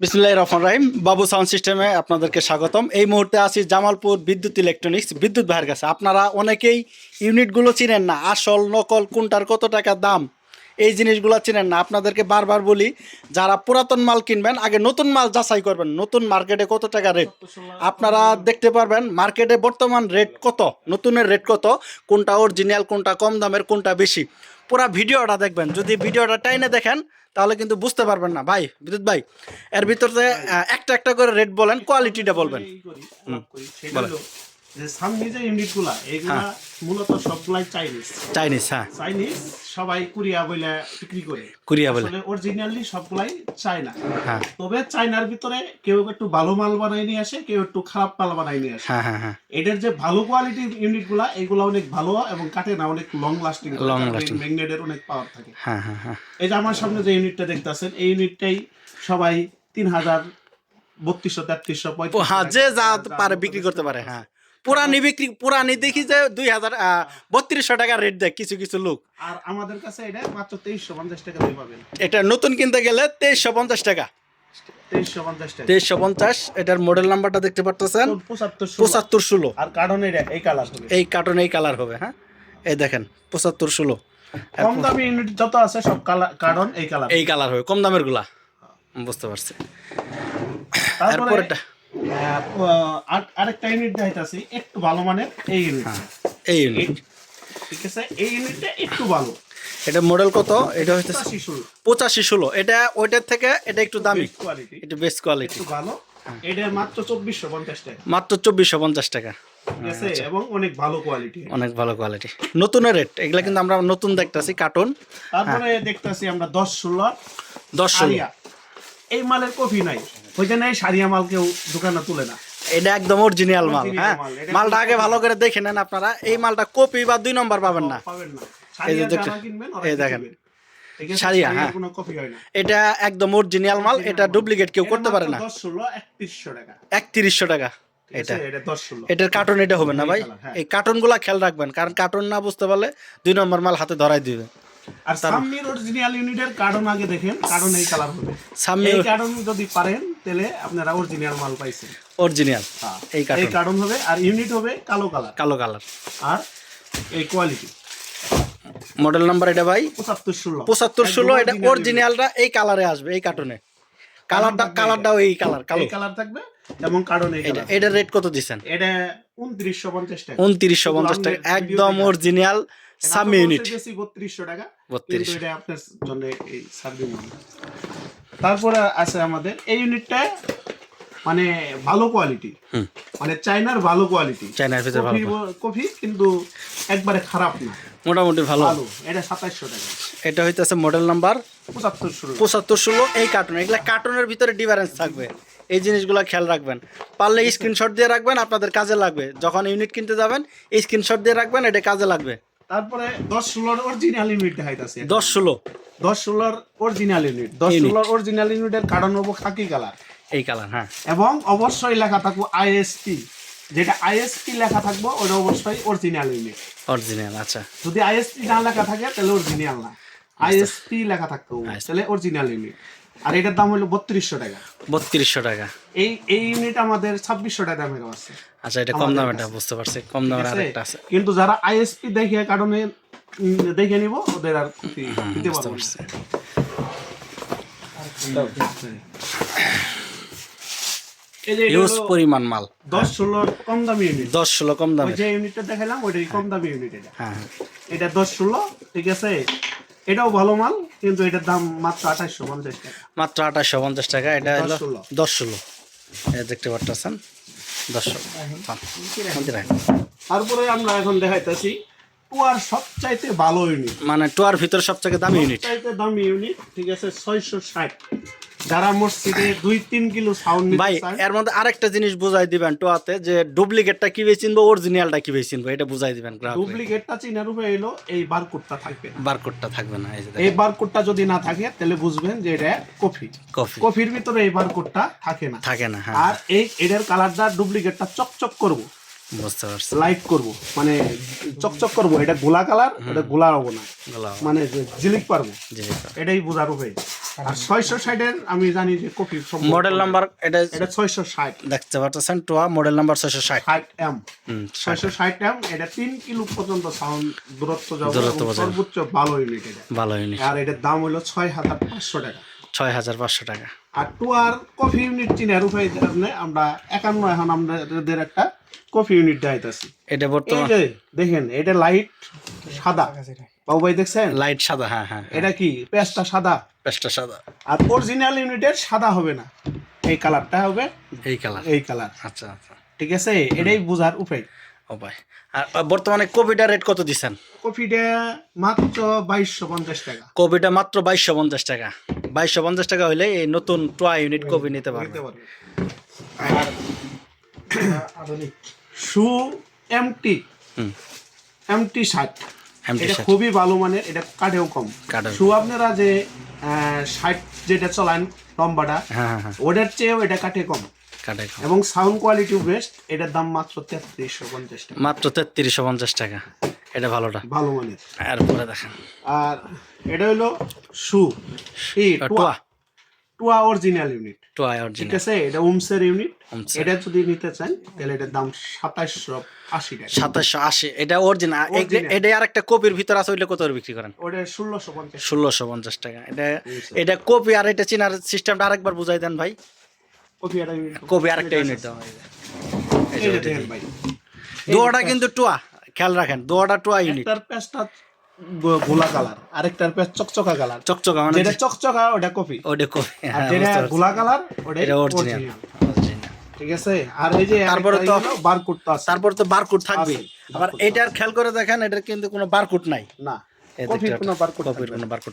বিসমুল্লাহ রহমান রাহিম। বাবু সাউন্ড সিস্টেমে আপনাদেরকে স্বাগতম। এই মুহূর্তে আছি জামালপুর বিদ্যুৎ ইলেকট্রনিক্স বিদ্যুৎ ভাইয়ের কাছে। আপনারা অনেকেই ইউনিটগুলো চিনেন না। আসল, নকল কোনটার কত টাকা দাম, এই জিনিসগুলো চিনেন না। আপনাদেরকে বারবার বলি, যারা পুরাতন মাল কিনবেন, আগে নতুন মাল যাচাই করবেন। নতুন মার্কেটে কত টাকা রেট? আপনারা দেখতে পারবেন, মার্কেটে বর্তমান রেট কত? নতুনের রেট কত? কোনটা অরিজিনাল কোনটা কম দামের, কোনটা বেশি? পুরা ভিডিওটা দেখবেন। যদি ভিডিওটা টাইনে দেখেন তাহলে কিন্তু বুঝতে পারবেন না। ভাই বিদ্যুৎ ভাই এর ভিতরে একটা একটা করে রেট বলেন কোয়ালিটিটা বলবেন। এই সামনে যে ইউনিটগুলা এগুলা মূলত সবগুলাই চাইনিজ। চাইনিজ হ্যাঁ। চাইনিজ সবাই কুরিয়া বলে বিক্রি করে। কুরিয়া বলে অরিজিনালি সবগুলাই চায়না। হ্যাঁ। তবে চায়নার ভিতরে কেউ একটু ভালো মাল বানাই নিয়ে আসে কেউ একটু খারাপ মাল বানাই নিয়ে আসে। হ্যাঁ হ্যাঁ হ্যাঁ। এটার যে ভালো কোয়ালিটির ইউনিটগুলা এগুলা অনেক ভালো এবং কাটে না অনেক লং লাস্টিং Long lasting। ম্যাগনেটের অনেক পাওয়ার থাকে। হ্যাঁ হ্যাঁ হ্যাঁ। এই যে আমার সামনে যে ইউনিটটা দেখতেছেন এই ইউনিটটাই সবাই তিন হাজার বত্রিশশো তেত্রিশশো ও হ্যাঁ যে যা পারে বিক্রি করতে পারে হ্যাঁ। পুরানি বিক্রি পুরানি দেখি যে দুই হাজার বত্রিশশো টাকা রেট দেয় কিছু কিছু লোক। আর আমাদের কাছে এটা মাত্র তেইশশো পঞ্চাশ টাকা দিয়ে পাবেন। এটা নতুন কিনতে গেলে তেইশশো পঞ্চাশ টাকা। তেইশশো পঞ্চাশ এটার মডেল নাম্বারটা দেখতে পারতেছেন? পঁচাত্তর ষোলো। আর এটা এই কালার হবে। এই কার্টন এই কালার হবে হ্যাঁ? এই দেখেন পঁচাত্তর ষোলো। কম দামি ইউনিট যত আছে সব কালার কারণ এই কালার এই কালার হবে কম দামেরগুলা বুঝতে পারছি। তারপরে আরেকটা ইউনিট দেখাইতেছি একটু ভালো মানের এই ইউনিট হ্যাঁ এই ইউনিট ঠিক আছে এই ইউনিটটা একটু ভালো। এটা মডেল কত? এটা হচ্ছে পঁচাশি ষোলো। এটা ওইটার থেকে এটা একটু দামি। কোয়ালিটি বেস্ট কোয়ালিটি একটু ভালো। এটা মাত্র চব্বিশশো পঞ্চাশ টাকা। মাত্র চব্বিশশো পঞ্চাশ টাকা। এবং অনেক ভালো কোয়ালিটি অনেক ভালো কোয়ালিটি নতুনের রেট এগুলা কিন্তু আমরা নতুন দেখতেছি কার্টুন তারপরে দেখতেছি আমরা দশ ষোলো দশ ষোলো। এই মালের কফি নাই। ওইখানে সারিয়া মাল কেউ দোকানে তুলে না। এটা একদম অরিজিনাল মাল হ্যাঁ? মালটা আগে ভালো করে দেখে নেন আপনারা। এই মালটা কপি বা দুই নম্বর পাবেন না। পাবেন না। এই দেখেন। সারিয়া, হ্যাঁ। হয় এটা একদম অরিজিনাল মাল এটা ডুপ্লিকেট কেউ করতে পারে না। একত্রিশশো টাকা। এটা। এটার কার্টুন এটা হবে না ভাই? হ্যাঁ। এই কার্টুনগুলা খেয়াল রাখবেন কারণ কার্টুন না বুঝতে পারলে দুই নম্বর মাল হাতে ধরাই দিবে। আর সামনের অরিজিনাল ইউনিটের কার্ডন আগে দেখেন কার্ডন এই কালার হবে। সামনে এই যদি পারেন তাহলে আপনারা অরিজিনাল মাল পাইছেন। অরিজিনাল হ্যাঁ। এই এই কার্টুন হবে আর ইউনিট হবে কালো কালার কালো কালার আর এই কোয়ালিটি মডেল নাম্বার এটা ভাই? পঁচাত্তর ষোলো। পঁচাত্তর ষোলো এটা অরিজিনালটা এই কালারে আসবে এই কার্টুনে কালারটা কালারটাও এই কালার কালো। কালার থাকবে এবং এই এটা এটার রেট কত দিচ্ছেন এটা উনত্রিশশো পঞ্চাশ টাকা। উনত্রিশশো পঞ্চাশ টাকা। একদম অরিজিনাল সাম ইউনিট টাকা। 32 এটা আপনার জন্য এই সার্ভিং তারপরে আছে আমাদের এই ইউনিটটা মানে ভালো কোয়ালিটি। মানে চাইনার ভালো কোয়ালিটি চাইনার ভিতরে ভালো কফি কিন্তু একবারে খারাপ না। মোটামুটি ভালো। ভালো। এটা সাতাইশশো টাকা। এটা হইতেছে মডেল নাম্বার পঁচাত্তর শুরু পঁচাত্তর ষোলো এই কার্টুন এগুলা কার্টুনের ভিতরে ডিফারেন্স থাকবে। এই জিনিসগুলো খেয়াল রাখবেন। পারলে স্ক্রিনশট দিয়ে রাখবেন আপনাদের কাজে লাগবে। যখন ইউনিট কিনতে যাবেন স্ক্রিনশট দিয়ে রাখবেন এটা কাজে লাগবে। তারপরে দশ ষোলোর অরিজিনাল ইউনিট দেখাইতেছে দশ ষোলো। দশ ষোলোর অরিজিনাল ইউনিট দশ ষোলোর অরিজিনাল ইউনিটের কারণ হব খাকি কালার এই কালার হ্যাঁ। এবং অবশ্যই লেখা থাকব আইএসপি যেটা আইএসপি লেখা থাকব ওটা অবশ্যই অরিজিনাল ইউনিট অরিজিনাল আচ্ছা। যদি আইএসপি না লেখা থাকে তাহলে অরিজিনাল না। আইএসপি লেখা থাকতে হবে তাহলে অরিজিনাল ইউনিট আর এটার দাম হলো বত্রিশশো টাকা। বত্রিশশো টাকা। এই এই ইউনিট আমাদের ছাব্বিশশো টাকা দামের আছে। আচ্ছা এটা কম বুঝতে পারছি কম দামের আরেকটা আছে। কিন্তু যারা আইএসপি কারণে দেখে নিব ওদের আর দিতে পারব হলো পরিমাণ মাল। দশ ষোলোর কম দামি ইউনিট দশ ষোলো কম ওই দামে যে ইউনিটটা দেখালাম ওইটাই কম দামি ইউনিট এটা। হ্যাঁ হ্যাঁ। এটা দশ ষোলো ঠিক আছে? এটাও ভালো মাল কিন্তু এটার দাম মাত্র আঠাশশো পঞ্চাশ টাকা। মাত্র আঠাশশো পঞ্চাশ টাকা এটা হলো দশ ষোলো। দেখতে পারতেছেন? দশ ষোলো। তারপরে আমরা এখন দেখাইতেছি টুয়ার সবচাইতে ভালো ইউনিট। মানে টুয়ার ভিতরে সবথেকে দামি ইউনিট। সবচাইতে দামি ইউনিট ঠিক আছে ছয়শো ষাট। যারা মসজিদে দুই তিন কিলো সাউন্ড ভাই এর মধ্যে আরেকটা জিনিস বুঝাই দিবেন টোয়াতে যে ডুপ্লিকেটটা কীভাবে চিনবো অরিজিনালটা কীভাবে চিনবো এটা বুঝাই দিবেন ডুপ্লিকেটটা চিনার এলো এই বারকোডটা থাকবে বারকোডটা থাকবে না এই যে এই বারকোডটা যদি না থাকে তাহলে বুঝবেন যে এটা কফি। কফি। কফির ভিতরে এই বারকোডটা থাকে না। থাকে না হ্যাঁ। আর এই এটার কালারটা ডুপ্লিকেটটা চকচক করব। বুঝতে পারছি। লাইট করব মানে চকচক করব। এটা গোলা কালার এটা গোলা হব না। মানে জিলিক পারব। এটাই বোঝার উপায় আর ছয়শো ষাটের আমি জানি যে কপি মডেল নাম্বার এটা এটা ছয়শো ষাট। দেখতে পাচ্ছেন টুয়া মডেল নাম্বার ছয়শো ষাট। ষাট এম। হুম ছয়শো ষাট এম এটা তিন কিলো পর্যন্ত সাউন্ড দূরত্ব যাবে দূরত্ব এবং বোঝাবে। সর্বোচ্চ ভালো ইউনিট এটা। ভালো ইউনিট আর এটার দাম হলো ছয় হাজার পাঁচশো টাকা। ছয় হাজার পাঁচশো টাকা। আর টুয়ার কফি ইউনিট চিনার উপায় আমরা একান্ন এখন আমাদের একটা কফি ইউনিট এটা বর্তমান দেখেন এটা লাইট সাদা। বাবু ভাই দেখছেন? লাইট সাদা হ্যাঁ হ্যাঁ এটা কি? পেঁচটা সাদা? পেস্টটা সাদা। আর অরিজিনাল ইউনিটের সাদা হবে না। এই কালারটা হবে এই কালার এই কালার আচ্ছা আচ্ছা। ঠিক আছে? এটাই বোঝার উপায়। ভাই। আর বর্তমানে কপিটা রেট কত দিচ্ছেন কপিটা মাত্র বাইশশো পঞ্চাশ টাকা। কপিটা মাত্র বাইশশো পঞ্চাশ টাকা। বাইশশো পঞ্চাশ টাকা হলে এই নতুন টোয়া ইউনিট কপি নিতে পারবে আর শু এমটি এমটি ষাট। এটা খুবই ভালো মানের এটা কাঠেও কম। শু আপনারা যে ষাট যেটা চলান লম্বাটা হ্যাঁ হ্যাঁ হ্যাঁ। ওটার চেয়েও এটা কাঠে কম। এবং সাউন্ড কোয়ালিটিও বেস্ট এটার দাম মাত্র তেত্রিশশো পঞ্চাশ টাকা। মাত্র তেত্রিশশো পঞ্চাশ টাকা। এটা ভালোটা। ভালো মানের। এরপরে দেখেন। আর এটা হলো শু আর টুয়া। টুয়া অরিজিনাল ইউনিট। টোয়া ঠিক আছে? এটা উমসের ইউনিট। এটা যদি নিতে চান তাহলে এটার দাম সাতাশশো আশি টাকা। সাতাশশো আশি। এটা অরিজিনাল এটা আর একটা কপির ভিতর আছে ওইটা কত বিক্রি করেন? ওটা ষোলোশো পঞ্চাশ। ষোলোশো পঞ্চাশ টাকা। এটা এটা কপি আর এটা চেনার সিস্টেমটা আরেকবার বুঝাই দেন ভাই। কপি একটা ইউনিট। কপি আরেকটা ইউনিট দাও। দোয়াটা কিন্তু টুয়া। খেয়াল রাখেন দোয়াটা টুয়া ইউনিট। গোলা কালার। আরেকটার চকচকা কালার। চকচকা মানে যেটা চকচকা ওটা কপি। ওটা কপি আর হ্যাঁ যেটা গোলা কালার ওটা অরিজিনাল ঠিক আছে? আর এই যে তারপরে তো- বারকোড তো আছে। তারপর তো বারকোড থাকবে আবার এটার খেয়াল করে দেখেন এটার কিন্তু কোনো বারকোড নাই। না কপির কোনো বারকোড কপির কোনো বারকোড